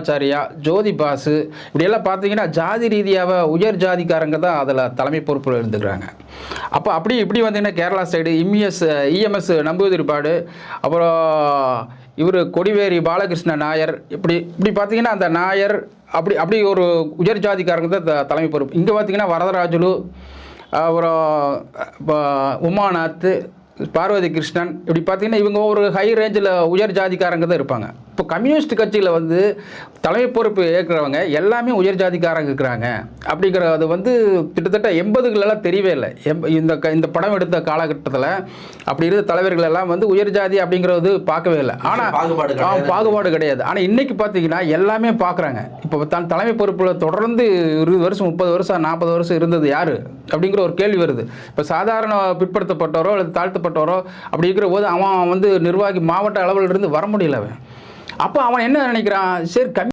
ஆச்சாரியா ஜோதி பாசு இப்படியெல்லாம் பார்த்தீங்கன்னா ஜாதி ரீதியாக உயர் ஜாதிக்காரங்க தான் அதில் தலைமை பொறுப்பில் இருந்துக்கிறாங்க. அப்போ அப்படி இப்படி வந்தீங்கன்னா கேரளா சைடு இம்எஸ் இஎம்எஸ் நம்பூதிரிப்பாடு அப்புறம் இவர் கொடிவேரி பாலகிருஷ்ண நாயர் இப்படி இப்படி பார்த்தீங்கன்னா அந்த நாயர் அப்படி அப்படி ஒரு உயர் ஜாதிக்காரங்க தான் தலைமை பொறுப்பு. இங்கே பார்த்தீங்கன்னா வரதராஜுலு அப்புறம் இப்போ உமாநாத் பார்வதி கிருஷ்ணன் இப்படி பார்த்தீங்கன்னா இவங்க ஒரு ஹை ரேஞ்சில் உயர் ஜாதிக்காரங்க தான் இருப்பாங்க. இப்போ கம்யூனிஸ்ட் கட்சியில் வந்து தலைமை பொறுப்பு ஏற்கிறவங்க எல்லாமே உயர் ஜாதிக்காரங்க இருக்கிறாங்க. அப்படிங்கிறது வந்து கிட்டத்தட்ட எண்பதுகளெல்லாம் தெரியவே இல்லை. எம்ப இந்த க இந்த படம் எடுத்த காலகட்டத்தில் அப்படி இருந்த தலைவர்கள் எல்லாம் வந்து உயர் ஜாதி அப்படிங்கிறது பார்க்கவே இல்லை. ஆனால் பாகுபாடு. பாகுபாடு கிடையாது. ஆனால் இன்னைக்கு பார்த்தீங்கன்னா எல்லாமே பார்க்குறாங்க இப்போ தன் தலைமை பொறுப்பில் தொடர்ந்து இருபது வருஷம் முப்பது வருஷம் நாற்பது வருஷம் இருந்தது யார்? அப்படிங்கிற ஒரு கேள்வி வருது. இப்போ சாதாரண பிற்படுத்தப்பட்டவரோ அல்லது தாழ்த்தப்பட்டவரோ அப்படி இருக்கிற போது அவன் வந்து நிர்வாகி மாவட்ட அளவில் இருந்து வர முடியல அவன். அப்போ அவன் என்ன நினைக்கிறான்? சரி கம்மி